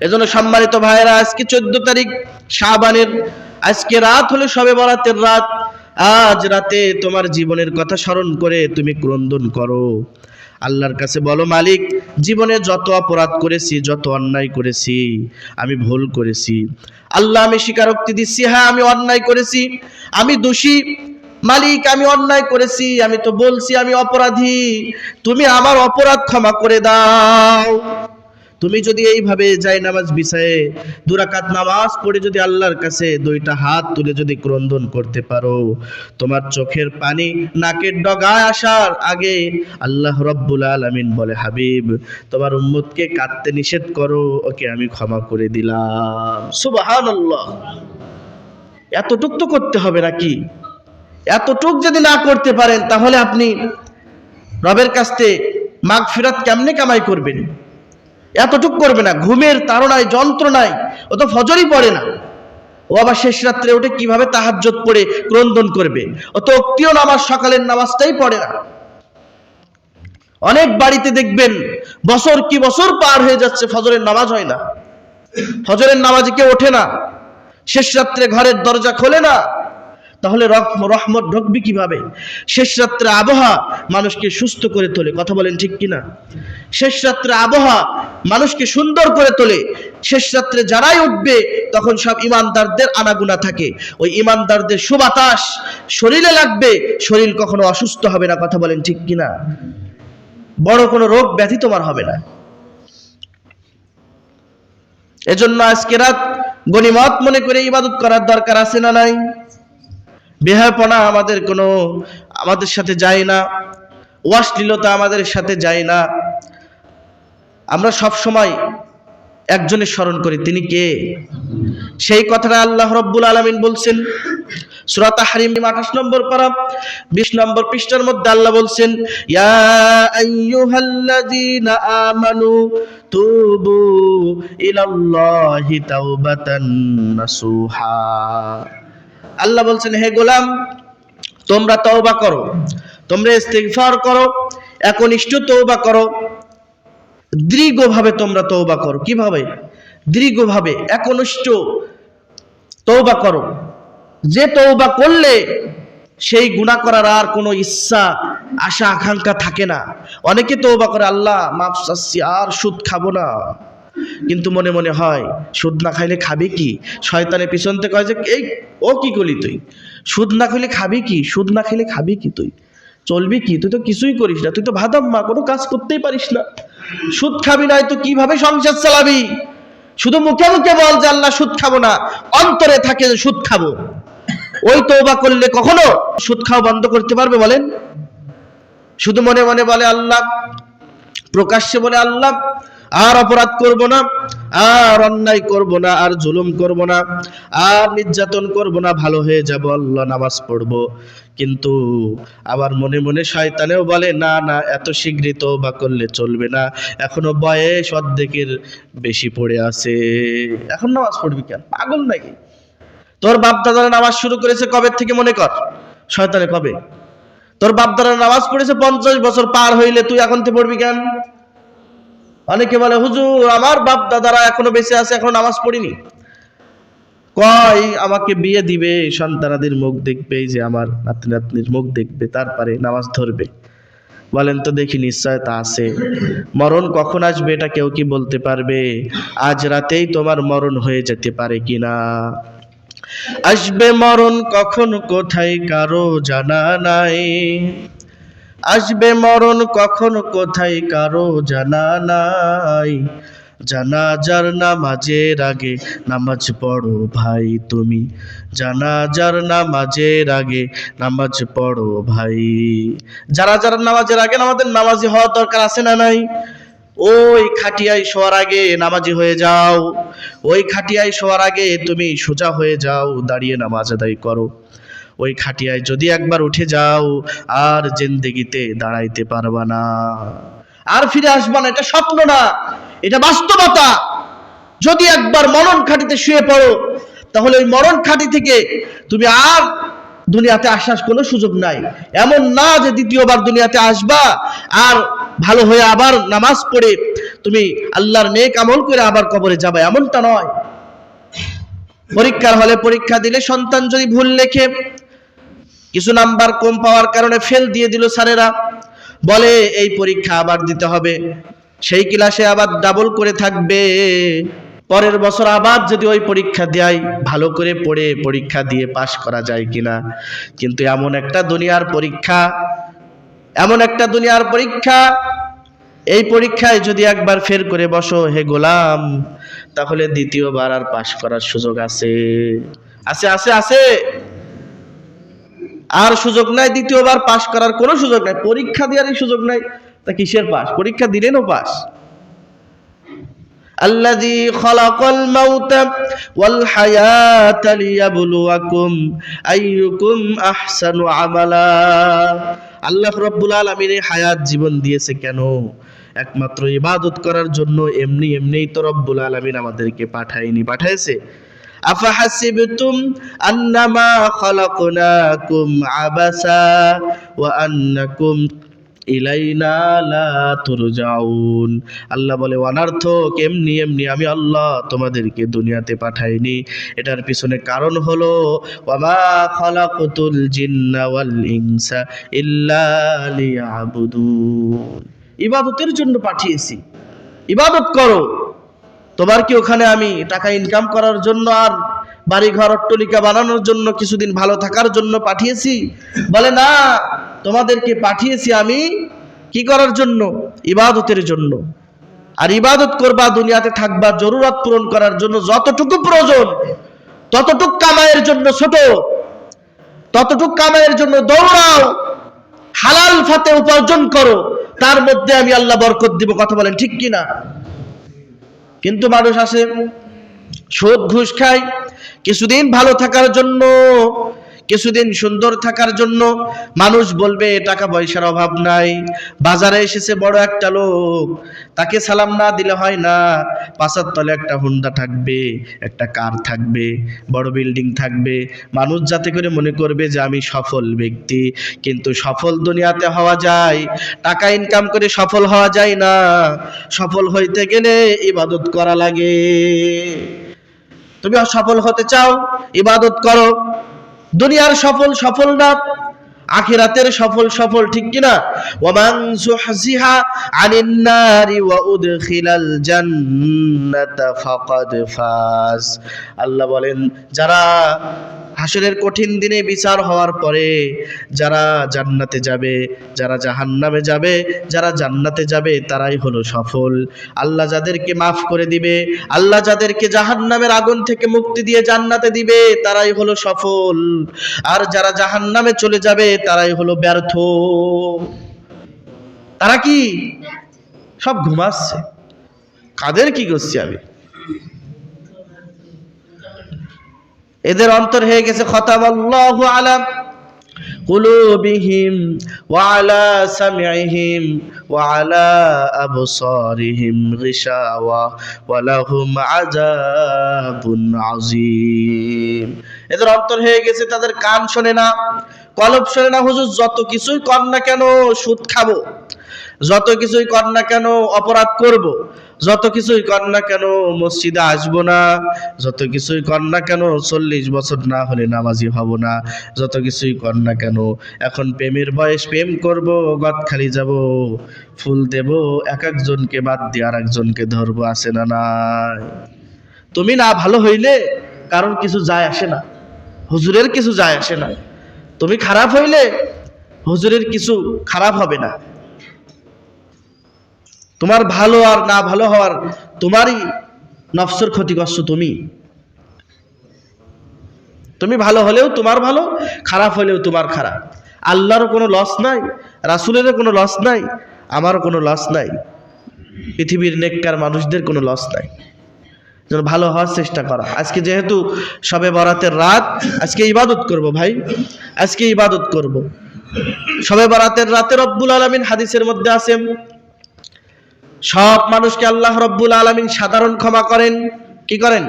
এজন্য সম্মানিত ভাইয়েরা, আজকে চোদ্দ তারিখ শাবানের, আজকে রাত হলে সবে বরাতের রাত। আজ রাতে তোমার জীবনের কথা স্মরণ করে তুমি ক্রন্দন করো। আল্লাহর কাছে বলো, মালিক, জীবনে যত অপরাধ করেছি, যত অন্যায় করেছি, আমি ভুল করেছি। আল্লাহ, আমি স্বীকারোক্তি দিচ্ছি হ্যাঁ আমি অন্যায় করেছি, আমি দোষী। মালিক, আমি অন্যায় করেছি, আমি তো বলছি আমি অপরাধী। তুমি আমার অপরাধ ক্ষমা করে দাও। তুমি যদি এইভাবে যাই নামাজ বিছায়ে দুরাকাত নামাজ পড়ে যদি আল্লাহর কাছে দুইটা হাত তুলে যদি ক্রন্দন করতে পারো, তোমার চোখের পানি নাকের ডগায় আসার আগে আল্লাহ রব্বুল আলামিন বলে, হাবিব, তোমার উম্মতকে কাঁদতে নিষেধ করো, ওকে আমি ক্ষমা করে দিলাম। সুবহানাল্লাহ। এতটুক তো করতে হবে নাকি? এতটুক যদি না করতে পারেন, তাহলে আপনি রবের কাছ থেকে মাগ ফিরাত কেমনে কামাই করবেন? এতটুক করবে না, ঘুমের তাড়নায়, যন্ত্রণায়, ও তো ফজরই পড়ে না। ও আবার শেষ রাত্রে উঠে কীভাবে তাহাজ্জত পড়ে, ক্রন্দন করবে। ও তো অক্তিও নামাজ সকালের নামাজটাই পড়ে না। অনেক বাড়িতে দেখবেন, বছর কি বছর পার হয়ে যাচ্ছে, ফজরের নামাজ হয় না। ফজরের নামাজে কেউ ওঠে না। শেষ রাত্রে ঘরের দরজা খোলে না। তাহলে রহমত ঢুকবি কীভাবে? শেষ রাত্রে আবহাওয়া মানুষকে সুস্থ করে তোলে। কথা বলেন ঠিক কিনা? শেষ রাত্রে আবহাওয়া মানুষকে সুন্দর করে তোলে। শেষ রাত্রে যারাই উঠবে, তখন সব ইমানদারদের আনাগুনা থাকে। ওই ইমানদারদের সুবাতাস শরীরে লাগবে, শরীর কখনো অসুস্থ হবে না। কথা বলেন ঠিক কিনা? বড় কোনো রোগ ব্যাধি তোমার হবে না। এজন্য আজকে রাত গণিমত মনে করে ইবাদত করার দরকার আছে না নাই? বেহাপনা আমাদের কোনো, আমাদের সাথে যায় না। অশ্লীলতা আমাদের সাথে যায় না। আমরা সব সময় একজনের স্মরণ করি, তিনি কে? সেই কথাটা আল্লাহ রব্বুল আলামিন বলছেন। সূরা তাহরিম 28 নম্বর পারা 20 নম্বর পৃষ্ঠার মধ্যে আল্লাহ বলছেন, ইয়া আমানু তুবু ইলাল্লাহি তাওবাতান নাসুহা। আল্লাহ বলছেন, হে গোলাম, তোমরা তওবা করো, তোমরা ইস্তিগফার করো, একনিষ্ঠ তওবা করো, দৃঢ়ভাবে তোমরা তওবা করো। কীভাবে? দৃঢ়ভাবে, একনিষ্ঠ তওবা করো। যে তওবা করলে সেই গুনাহ করার আর কোনো ইচ্ছা, আশা, আকাঙ্ক্ষা থাকে না। অনেকে তওবা করে, আল্লাহ, মাফ চাচ্ছি, আর সুদ খাব না। কিন্তু মনে মনে হয়, সুদ না খাইলে খাবি কি? শয়তানের পিছন থেকে কয় যে, এই, ও কি করলি তুই? সুদ না খাইলে খাবি কি? সুদ না খাইলে খাবি কি তুই? চলবি কি? তুই তো কিছুই করিস না, তুই তো ভাদাম্মা কোনো কাজ করতেই পারিস না। সুদ খাবি নাই তো কীভাবে সংসার চালাবি? শুধু মুখে মুখে বল যে, আল্লাহ, সুদ খাব না, অন্তরে থাকে সুদ খাব। ওই তওবা করলে কখনো সুদ খাওয়া বন্ধ করতে পারবে বলেন? শুধু মনে মনে বলে আল্লাহ, প্রকাশ্যে বলে আল্লাহ আর অপরাধ করব না, আর অন্যায় করব না, আর জুলুম করব না, আর নির্যাতন করব না, ভালো হয়ে যাব, আল্লাহ নামাজ পড়ব। কিন্তু আবার মনে মনে শয়তানেও বলে, না না, এত শীঘ্রই বা করলে চলবে না, এখনও বয়স অর্ধেকের বেশি পড়ে আছে। এখন নামাজ পড়বি কেন? পাগল নাকি? তোর বাপ দাদারা নামাজ শুরু করেছে কবে থেকে মনে কর? শয়তানে কবে? তোর বাপ দাদারা নামাজ পড়েছে পঞ্চাশ বছর পার হইলে তুই এখন থেকে পড়বি কেন? অনেকে বলে, হুজুর, আমার বাপ দাদারা এখনও বেঁচে আছে, এখনও নামাজ পড়িনি। কয়, আমাকে বিয়ে দিবে, সন্তানাদের মুখ দেখবে যে আমার নাতনি নাতনির মুখ দেখবে, তারপরে নামাজ ধরবে। বলেন, তো দেখি নিশ্চয়তা আছে। মরণ কখন আসবে, এটা কেউ কি বলতে পারবে? আজ রাতেই তোমার মরণ হয়ে যেতে পারে কিনা আসবে মরণ কখন, কোথায়, কারও জানা নাই। আসবে মরণ কখন? কোথায়? কারও জানা নাই। জানাজার নামাজের আগে নামাজ পড়ো ভাই তুমি। জানাজার নামাজের আগে নামাজ পড়ো ভাই। যারা যারা নামাজের আগে আমাদের নামাজি হওয়ার দরকার আছে না নাই? ওই খাটিয়ায় শোয়ার আগে নামাজি হয়ে যাও। ওই খাটিয়ায় শোয়ার আগে তুমি সোজা হয়ে যাও, দাঁড়িয়ে নামাজ আদায় করো। ওই খাটিয়ায় যদি একবার উঠে যাও, আর জিন্দেগিতে দাঁড়াইতে পারবা না। আর ফিরে আসবা না, এটা স্বপ্ন না, এটা বাস্তবতা। যদি একবার মরণ খাটিতে শুয়ে পড়ো, তাহলে ওই মরণ খাটি থেকে তুমি আর দুনিয়াতে আসার কোনো সুযোগ নাই। এমন না যে দ্বিতীয়বার দুনিয়াতে আসবা, আর ভালো হয়ে আবার নামাজ পড়ে তুমি আল্লাহর নেক আমল করে আবার কবরে যাবে, এমনটা নয়। পরীক্ষার হলে পরীক্ষা দিলে সন্তান যদি ভুল লেখে কিছু নাম্বার কম পাওয়ার কারণে ফেল দিয়ে দিল স্যারেরা। বলে, এই পরীক্ষা আবার দিতে হবে। সেই ক্লাসে আবার ডাবল করে থাকবে। পরের বছর আবার যদি ওই পরীক্ষা দেয়, ভালো করে পড়ে পরীক্ষা দিয়ে পাশ করা যায় কিনা? কিন্তু এমন একটা দুনিয়ার পরীক্ষা, এমন একটা দুনিয়ার পরীক্ষা। এই পরীক্ষায় যদি একবার ফের করে বসো, হে গোলাম, তাহলে দ্বিতীয়বার আর পাশ করার সুযোগ আছে। আছে আছে আছে। আর সুযোগ নাই দ্বিতীয়বার পাশ করার কোনো সুযোগ নাই পরীক্ষা দেওয়ারই সুযোগ নাই তা কিসের পাস পরীক্ষা দিলেনও পাস الذي خلق الموت والحياة ليبلوكم أيكم أحسن عملا আল্লাহ রব্বুল আলমিন হায়াত জীবন দিয়েছে কেন একমাত্র ইবাদত করার জন্য এমনি এমনিই তো রব্বুল আলমিন আমাদেরকে পাঠায়নি পাঠাইছে أفحسبتم أنما خلقناكم عبثا وأنكم ইলাইনা লা তুরজাউন আল্লাহ বলে অনার্থক এমনি এমনি আমি আল্লাহ তোমাদেরকে দুনিয়াতে পাঠাইনি এটার পিছনে কারণ হলো ওয়ামা খালাকুতুল জিন্না ওয়াল ইনসা ইল্লা লিয়াবুদুন ইবাদতের জন্য পাঠিয়েছি ইবাদত করো তোমার কি ওখানে আমি টাকা ইনকাম করার জন্য আর বাড়ি ঘর অট্টলিকা বানানোর জন্য কিছুদিন ভালো থাকার জন্য পাঠিয়েছি? বলে, না, তোমাদেরকে পাঠিয়েছি আমি কি করার জন্য? ইবাদতের জন্য। আর ইবাদত করবা, দুনিয়াতে থাকবা, জরুরত পূরণ করার জন্য যতটুকু প্রয়োজন, ততটুক কামাইয়ের জন্য ছোট, ততটুক কামাইয়ের জন্য দৌড়াও, হালাল ফাতে উপার্জন করো, তার মধ্যে আমি আল্লাহ বরকত দিব। কথা বলেন, ঠিক কি না কিন্তু মানুষ আছে সুদ ঘুষ খায় কিছুদিন ভালো থাকার জন্য কিছুদিন সুন্দর থাকার জন্য মানুষ বলবে, টাকা পয়সার অভাব নাই। বাজারে এসেছে বড় একটা লোক। তাকে সালাম না দিলে হয় না। পাশার তলে একটা হুন্ডা থাকবে, একটা কার থাকবে, বড় বিল্ডিং থাকবে। মানুষ যাতে করে মনে করবে যে আমি সফল ব্যক্তি। কিন্তু সফল দুনিয়াতে হওয়া যায়, টাকা ইনকাম করে সফল হওয়া যায় না। সফল হইতে গেলে ইবাদত করা লাগে। তুমি সফল হতে চাও, ইবাদত করো। দুনিয়ার সফল সফল না আখিরাতের সফল সফল ঠিক কিনা? ওয়ামান জুহজিহা আনিন নারি ওয়া উদখিলাল জান্নাতা ফাকাদ ফাজ। আল্লাহ বলেন, যারা হাসরের কঠিন দিনে বিচার হওয়ার পরে যারা জান্নাতে যাবে, যারা জাহান্নামে যাবে, যারা জান্নাতে যাবে, তারাই হলো সফল। আল্লাহ যাদেরকে মাফ করে দিবে, আল্লাহ যাদেরকে জাহান্নামের আগুন থেকে মুক্তি দিয়ে জান্নাতে দিবে, তারাই হলো সফল। আর যারা জাহান্নামে চলে যাবে, তারাই হলো ব্যর্থ। তারা কি? সব ঘুমাচ্ছে। কাদের কি করছি আমি? এদের অন্তর হয়ে গেছে খতাম আল্লাহু আলা قلوبهم وعلى سمعهم وعلى أبصارهم غشاوة ولهم عذاب عظيم এদের অন্তর হয়ে গেছে তাদের কান শোনে না কলব শোনে না হুজুর যত কিছুই কর না কেন সুদ খাবো যত কিছুই কর না কেন অপরাধ করব। যত কিছুই কর না কেন মসজিদে আসব না, যত কিছুই কর না কেন চল্লিশ বছর না হলে নামাজি হব না, যত কিছুই কর না কেন এখন প্রেমের বয়স, প্রেম করব, গদ খালি যাব, ফুল দেব, এক একজনকে বাদ দিয়ে আর একজনকে ধরবো আসে না নাই তুমি না ভালো হইলে কারণ কিছু যায় আসে না, হুজুরের কিছু যায় আসে না তুমি খারাপ হইলে হুজুরের কিছু খারাপ হবে না তোমার ভালো আর না ভালো হওয়ার তোমারই নফসের ক্ষতিগ্রস্ত তুমি। তুমি ভালো হলেও তোমার ভালো, খারাপ হলেও তোমার খারাপ। আল্লাহরও কোনো লস নাই, রাসুলেরও কোনো লস নাই, আমারও কোনো লস নাই। পৃথিবীর নেককার মানুষদের কোনো লস নাই। যেন ভালো হওয়ার চেষ্টা করা। আজকে যেহেতু সবে বরাতের রাত, আজকে ইবাদত করব ভাই, আজকে ইবাদত করব। সবে বরাতের রাতে রব্বুল আলমিন হাদিসের মধ্যে আছেন সব মানুষকে আল্লাহ রব্বুল আলমিন সাধারণ ক্ষমা করেন। কি করেন?